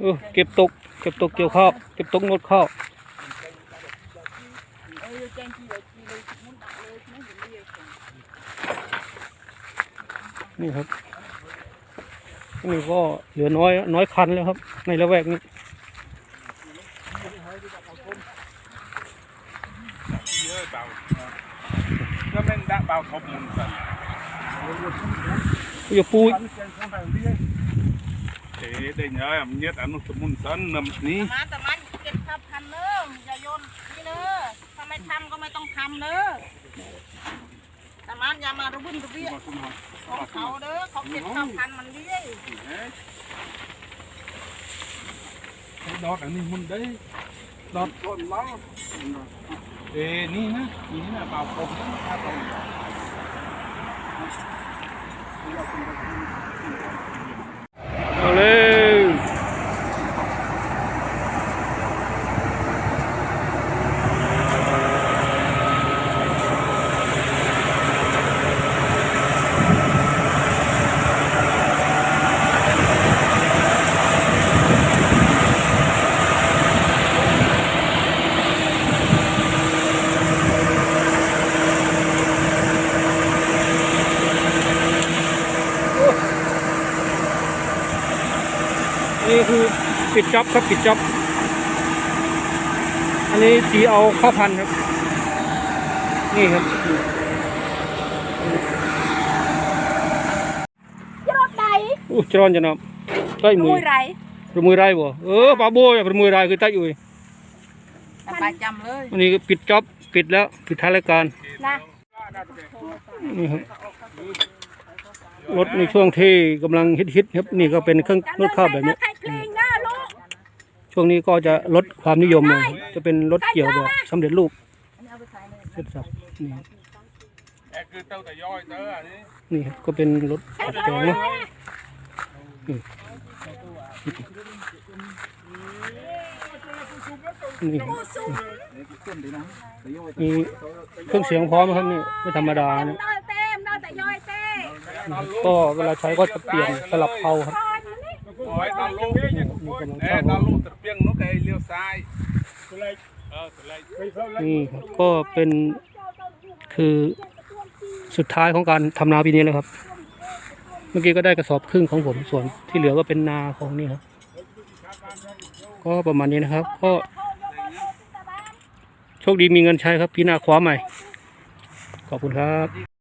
เออเก็บตก เก็บตกเกี่ยวข้าว เก็บตกงดข้าวนี่ครับ นี่ก็เหลือน้อยน้อยคันแล้วครับ ในละแวกนี้ Nhớ bảo Nó men đã bảo không muốn cần อย่าปู Thế đây nhớ em nhất ăn một muốn sân nằm ní มาแต่มันเก็บทับพันเนอะอย่าโยนนี่เนอะถ้าไม่ทำก็ไม่ต้องทำเนอะแต่มันอย่ามาระบุนระเบียของเขาเด้อเขาเก็บทับพันมันเดี้ย Đọt ăn đi muốn đấy Đọt con lắm Ê ní nhá Ní là bảo không Tha không เอาเลยนี่คื Allez. อปิดจ็อบครับปิดจ็อบ อันนี้จีเอาข้าวพันธุ์ครับ นี่ครับรถใดอู้จรอนจะนับใต้มือมุยไรประมือไรบ่เออปลาโบอย่าประมือไรคือใต้อยู่ไปจำเลยอันนี้ก็ปิดจ็อบปิดแล้วปิดท้ายรายการนะนี่ครับรถในช่วงที่กำลังฮิตๆครับนี่ก็เป็นเครื่องรถข้าวแบบนี้ ใครกลิ้งนะลูก ช่วงนี้ก็จะลดความนิยมลงจะเป็นรถเกี่ยวแบบสำเร็จรูปเสร็จสับนี่ครับ Ê cứ tao tại doi tớ à ní นี่ครับก็เป็นรถตัดแต่งเนาะอืมนี่ครับมีเครื่องเสียงพร้อมครับนี่ไม่ธรรมดานะเดินเต็มเดินแต่ย่อยเต้ก็เวลาใช้ก็จะเปลี่ยนสลับเพลาครับ Ôi tao lô Ê tao lô tập biếng nó cái liêu sai Ờ tự lấy นี่ครับก็เป็นคือสุดท้ายของการทำนาปีนี้แล้วครับ เมื่อกี้ก็ได้กระสอบครึ่งของผมส่วนที่เหลือก็เป็นนาของนี่ครับ ก็ประมาณนี้นะครับ ก็โชคดีมีเงินใช้ครับพี่นาคว้าใหม่ ขอบคุณครับ